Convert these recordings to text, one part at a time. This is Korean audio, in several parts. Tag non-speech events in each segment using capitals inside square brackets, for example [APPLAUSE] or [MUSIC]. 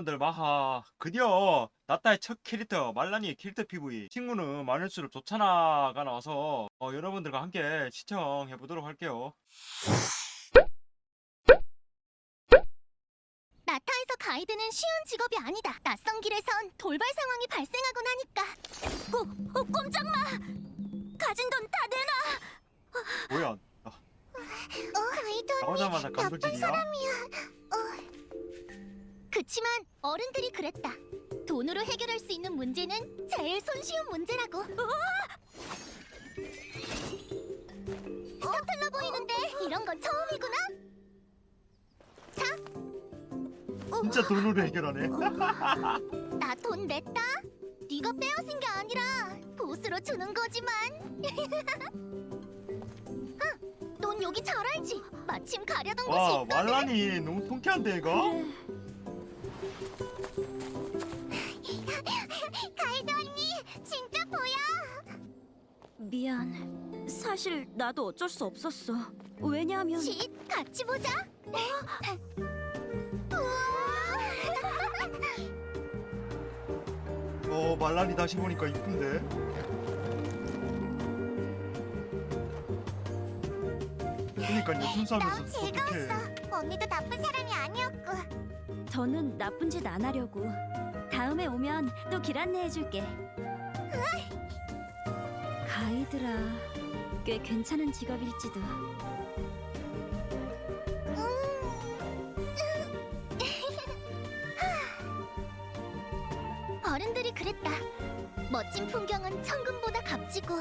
여러분들 마하 드디어 나타의 첫 캐릭터 말라니의 캐릭터 PV 친구는 많을수록 좋잖아가 나와서 어, 여러분들과 함께 시청해 보도록 할게요. 나타에서 가이드는 쉬운 직업이 아니다. 낯선 길에선 돌발 상황이 발생하곤 하니까. 어, 어 꼼짝마! 가진 돈 다 내놔! 뭐야? 나, 어, 가이드 나오자마자 감독진이야? 사람이야. 어. 그치만 어른들이 그랬다. 돈으로 해결할 수 있는 문제는 제일 손쉬운 문제라고. 서툴러 보이는데 이런 건 처음이구나. 자, 진짜 돈으로 해결하네. 나 돈 냈다. 네가 빼앗은 게 아니라 보스로 주는 거지만. [LAUGHS] 아, 넌 여기 잘 알지? 마침 가려던 곳이 와 있거든. 말라니 너무 통쾌한데 이거? 가이드 언니, 진짜 보여. 미안. 사실 나도 어쩔 수 없었어. 왜냐하면 쉿, 같이 보자. 어 말라니 다시 보니까 이쁜데. 그니까요 순수하면서 너무 어떡해. 즐거웠어. 언니도 나쁜 사람이 아니었고. 더는 나쁜 짓 안 하려고. 다음에 오면 또 길 안내해줄게. 가이드라 꽤 괜찮은 직업일지도. [LAUGHS] 어른들이 그랬다. 멋진 풍경은 천금보다 값지고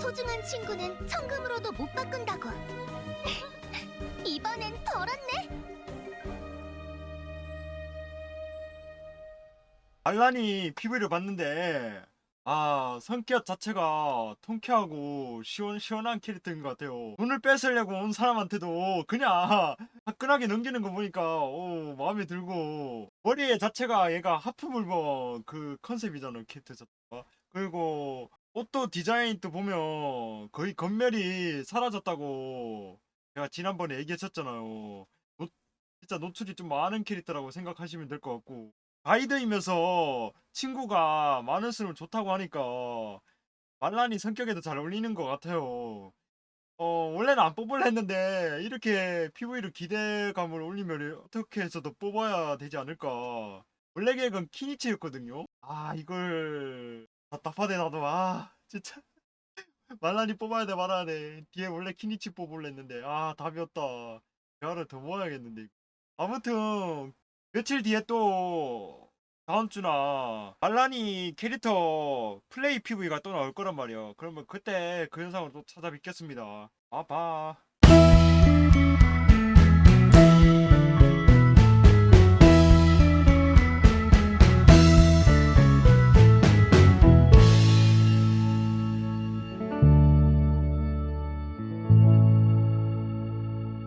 소중한 친구는 천금으로도 못 바꾼다고. [LAUGHS] 이번엔 덜었네. 말라니 PV를 봤는데 아 성격 자체가 통쾌하고 시원시원한 캐릭터인 것 같아요. 돈을 뺏으려고 온 사람한테도 그냥 화끈하게 넘기는 거 보니까 오 마음에 들고. 머리 자체가 얘가 하프물건 그 컨셉이잖아 캐릭터 자체가. 그리고 옷도 디자인 또 보면 거의 겉멸이 사라졌다고 제가 지난번에 얘기했었잖아요. 노- 진짜 노출이 좀 많은 캐릭터라고 생각하시면 될 것 같고 가이드이면서 친구가 많을수록 좋다고 하니까 말란이 성격에도 잘 어울리는 것 같아요. 어, 원래는 안 뽑으려 했는데 이렇게 PV로 기대감을 올리면 어떻게 해서도 뽑아야 되지 않을까. 원래 계획은 키니치였거든요. 아, 이걸 답답하네 나도. 아, 진짜. [LAUGHS] 말란이 뽑아야 돼 말아야 돼. 뒤에 원래 키니치 뽑으려 했는데 아, 답이 없다. 대화를 더 모아야겠는데. 아무튼 며칠 뒤에 또 다음 주나 말라니 캐릭터 플레이 PV가 또 나올 거란 말이야. 그러면 그때 그 영상으로 또 찾아뵙겠습니다. 아 봐.